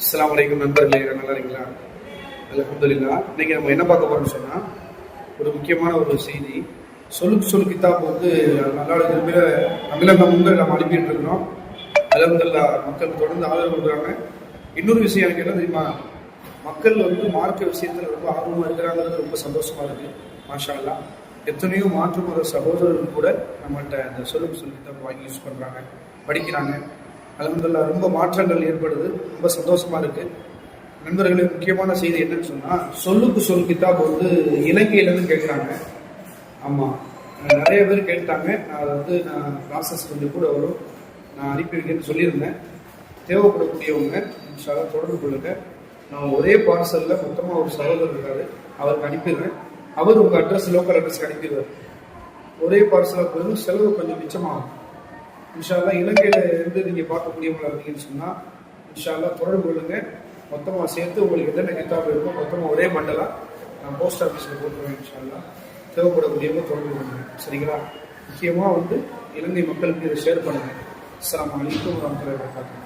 அஸ்லாம் அலைக்கும் நண்பர்களே நல்லா இருக்கீங்களா? அலமதுல்லா இன்னைக்கு நம்ம என்ன பார்க்க போறோம்னு சொன்னா ஒரு முக்கியமான ஒரு செய்தி. சொலுக்கு சொல் கித்தாப் வந்து நல்லா விரும்பிய அமிலங்க முன்கள் நம்ம அனுப்பிட்டு இருக்கிறோம். அலமதுல்லா மக்கள் தொடர்ந்து ஆதரவு கொடுக்குறாங்க. இன்னொரு விஷயம் எனக்கு என்ன தெரியுமா? மக்கள் வந்து மார்க்க விஷயத்துல ரொம்ப ஆர்வமா இருக்கிறாங்கிறது ரொம்ப சந்தோஷமா இருக்கு. மாஷா எத்தனையோ மாற்று மத சகோதரர்கள் கூட நம்மகிட்ட அந்த சொல்லுக்கு சொல்லு கிதாப் வாங்கி யூஸ் பண்றாங்க படிக்கிறாங்க. அலமதுல்லா ரொம்ப மாற்றங்கள் ஏற்படுது. ரொம்ப சந்தோஷமா இருக்கு. நண்பர்களே முக்கியமான செய்தி என்னன்னு சொன்னா சொல்லுக்கு சொல் கிதாப் வந்து இலங்கையில இருந்து கேட்குறாங்க ஆமா. நிறைய பேர் கேட்டாங்க. நான் அதை வந்து நான் ப்ராசஸ் கொஞ்சம் கூட வரும். நான் அனுப்பி வைக்கிறேன்னு சொல்லியிருந்தேன். தேவைப்படக்கூடியவங்க இன்ஷாலாக தொடர்பு கொள்ளுங்க. நான் ஒரே பார்சலில் மொத்தமாக ஒரு சகோதரர் இருக்காரு. அவருக்கு அனுப்பிடுறேன். அவர் உங்கள் அட்ரஸ் லோக்கல் அட்ரஸ்க்கு அனுப்பிடுவார். ஒரே பார்சலாக போயிடும். செலவு கொஞ்சம் மிச்சமாகும். இன்ஷால்லா இலங்கையில இருந்து நீங்க பார்க்கக்கூடியவங்களா இருந்தீங்கன்னு சொன்னா இன்ஷால்லா தொடர்பு கொள்ளுங்க. மொத்தமா சேர்த்து உங்களுக்கு என்னென்ன கிதாப் இருக்கோ மொத்தமா ஒரே மண்டலம் நான் போஸ்ட் ஆஃபீஸ்ல போட்டுருவேன் இன்ஷால்லா தேவைப்படக்கூடியவங்க தொடர்பு கொள்ளுங்க. சரிங்களா? முக்கியமா வந்து இலங்கை மக்களுக்கு இதை ஷேர் பண்ணுங்க. அஸ்லாம் அலைக்கும் வரமத்துல வரகாத்து